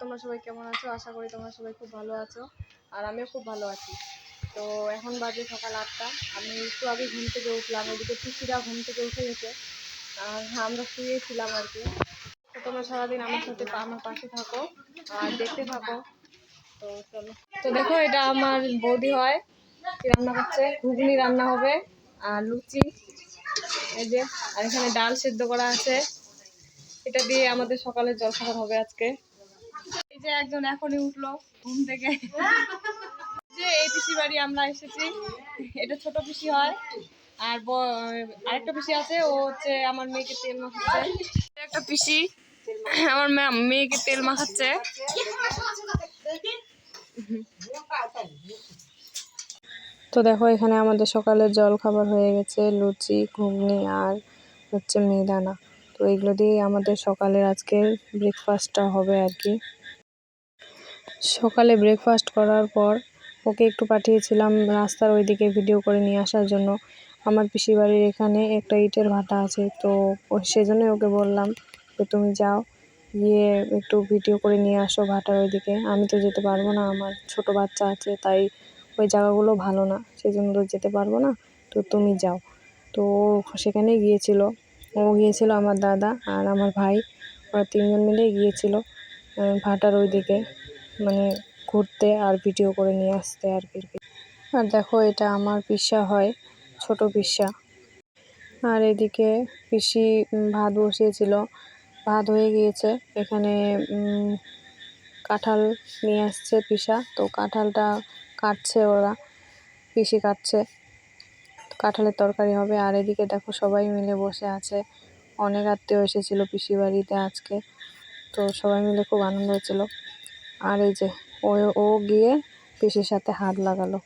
তোমরা সবাই কেমন আছো? আশা করি তোমরা সবাই খুব ভালো আছো। আর আমিও খুব ভালো আছি। তো এখন বাজে সকাল আটটা। আমি একটু আগে ঘুম থেকে উঠলাম এদিকে পিসিরা ঘুম থেকে উঠে গেছে। আর আমরা শুয়েছিলাম আর কি। তো তোমরা সারাদিন আমার সাথে আমার পাশে থাকো আর দেখতে থাকো। তো চলো। তো দেখো, এটা আমার বৌদি হয়। রান্না করছে? ঘুগনি রান্না হবে আর লুচি। এই যে, আর এখানে ডাল সেদ্ধ করা আছে। এটা দিয়ে আমাদের সকালের জলখাবার হবে আজকে। এই যে একজন এখনই উঠল ঘুম থেকে। যে এই পিসি বাড়ি আমরা এসেছি। এটা ছোট পিসি হয়। আর আরেকটা পিসি আছে, ও হচ্ছে আমার মেয়েকে তেল মাখাচ্ছে। একটা পিসি, আমার মেয়েকে তেল মাখাচ্ছে। তো দেখো, এখানে আমাদের সকালের জল খাবার হয়ে গেছে, লুচি, ঘুগনি আর হচ্ছে মিহিদানা তো এগুলো দিয়েই আমাদের সকালের আজকের ব্রেকফাস্টটা হবে আর কি। সকালে ব্রেকফাস্ট করার পর ওকে একটু পাঠিয়েছিলাম রাস্তার ওইদিকে ভিডিও করে নিয়ে আসার জন্য। আমার পিসি বাড়ির এখানে একটা ইটের ভাটা আছে, তো সেজন্যই ওকে বললাম যে, তুমি যাও, গিয়ে একটু ভিডিও করে নিয়ে আসো ভাটার ওইদিকে। আমি তো যেতে পারব না, আমার ছোট বাচ্চা আছে, তাই ওই জায়গাগুলো ভালো না সেই জন্য তো যেতে পারব না, তো তুমি যাও। তো সেখানে গিয়েছিল। ও গিয়েছিল আমার দাদা আর আমার ভাই, ওরা তিনজন মিলে গিয়েছিল ভাটার ওইদিকে। মানে ঘুরতে আর ভিডিও করে নিয়ে আসতে আর কি। আর দেখো এটা আমার পিসা হয়, ছোট পিসা। আর এদিকে পিসি ভাত বসিয়েছিল। ভাত হয়ে গিয়েছে। এখানে কাঁঠাল নিয়ে আসছে পিসা। তো কাঁঠালটা কাটছে ওরা। পিসি কাটছে। কাঁঠালের তরকারি হবে। আর এদিকে দেখো সবাই মিলে বসে আছে। অনেক আত্মীয় এসেছিল পিসি বাড়িতে আজকে। তো সবাই মিলে খুব আনন্দ হচ্ছিল আর এই যে, ও ও গিয়ে পিসির সাথে হাত লাগালো।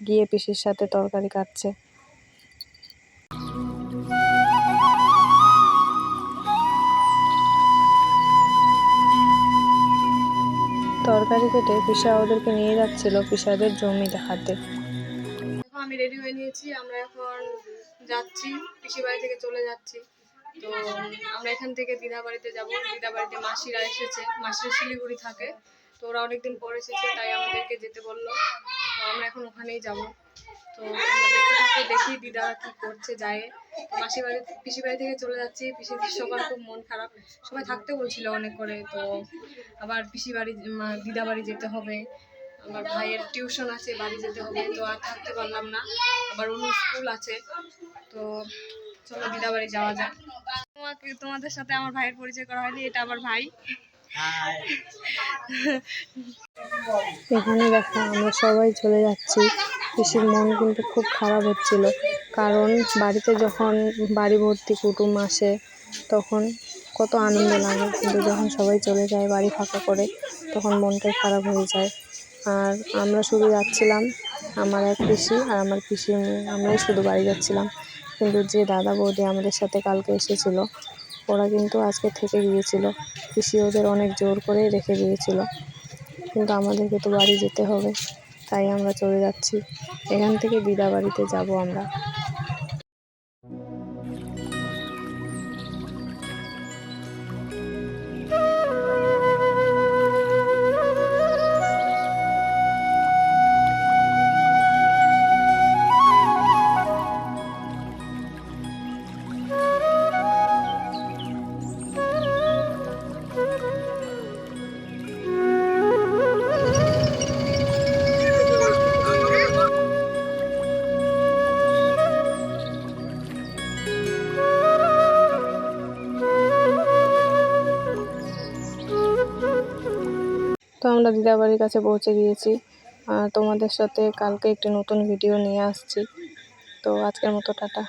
গিয়ে পিসির সাথে তরকারি কাটছে। তরকারি কেটে পিসা ওদেরকে নিয়ে যাচ্ছিল, পিসাদের জমি দেখাতে। দেখো, আমি রেডি হয়ে নিয়েছি, আমরা এখন যাচ্ছি পিসি বাড়ি থেকে চলে যাচ্ছি। তো আমরা এখান থেকে দিদা বাড়িতে যাব। দিদা বাড়িতে মাসিরা এসেছে। মাসিরা শিলিগুড়ি থাকে। তো ওরা অনেকদিন পর এসেছে, তাই আমাদেরকে যেতে বলল। তো আমরা এখন ওখানেই যাব। তো দেখতে দেখি দিদা কি করছে, যায়। মাসি বাড়ি পিসি বাড়ি থেকে চলে যাচ্ছি। পিসির সবার খুব মন খারাপ। সবাই থাকতে বলছিল অনেক করে। তো আবার পিসি বাড়ি দিদা বাড়ি যেতে হবে। আমার ভাইয়ের টিউশন আছে, বাড়ি যেতে হবে। তো আর থাকতে পারলাম না। আবার অন্য স্কুল আছে। তো চলো বাড়ি যাওয়া যাক। তোমাকে তোমাদের সাথে আমার ভাইয়ের পরিচয় করা হয়নি, এটা আমার ভাই। এখানে দেখো, আমরা সবাই চলে যাচ্ছি। পিসির মন কিন্তু খুব খারাপ হচ্ছিল। কারণ বাড়িতে যখন বাড়ি ভর্তি কুটুম আসে, তখন কত আনন্দ লাগে। কিন্তু যখন সবাই চলে যায় বাড়ি ফাঁকা করে, তখন মনটাই খারাপ হয়ে যায়। আর আমরা শুধু যাচ্ছিলাম, আমার এক পিসি আর আমার পিসি আমরাই শুধু বাড়ি যাচ্ছিলাম। কিন্তু যে দাদা বৌদি আমাদের সাথে কালকে এসেছিল, ওরা কিন্তু আজকে থেকে গিয়েছিল। পিসি ওদের অনেক জোর করে রেখে দিয়েছিল কিন্তু আমাদেরকে তো বাড়ি যেতে হবে, তাই আমরা চলে যাচ্ছি। এখান থেকে দিদা বাড়িতে যাব আমরা। আমরা দিদাবাড়ির কাছে পৌঁছে গিয়েছি। তোমাদের সাথে কালকে একটি নতুন ভিডিও নিয়ে আসছি। তো আজকের মতো, টাটা।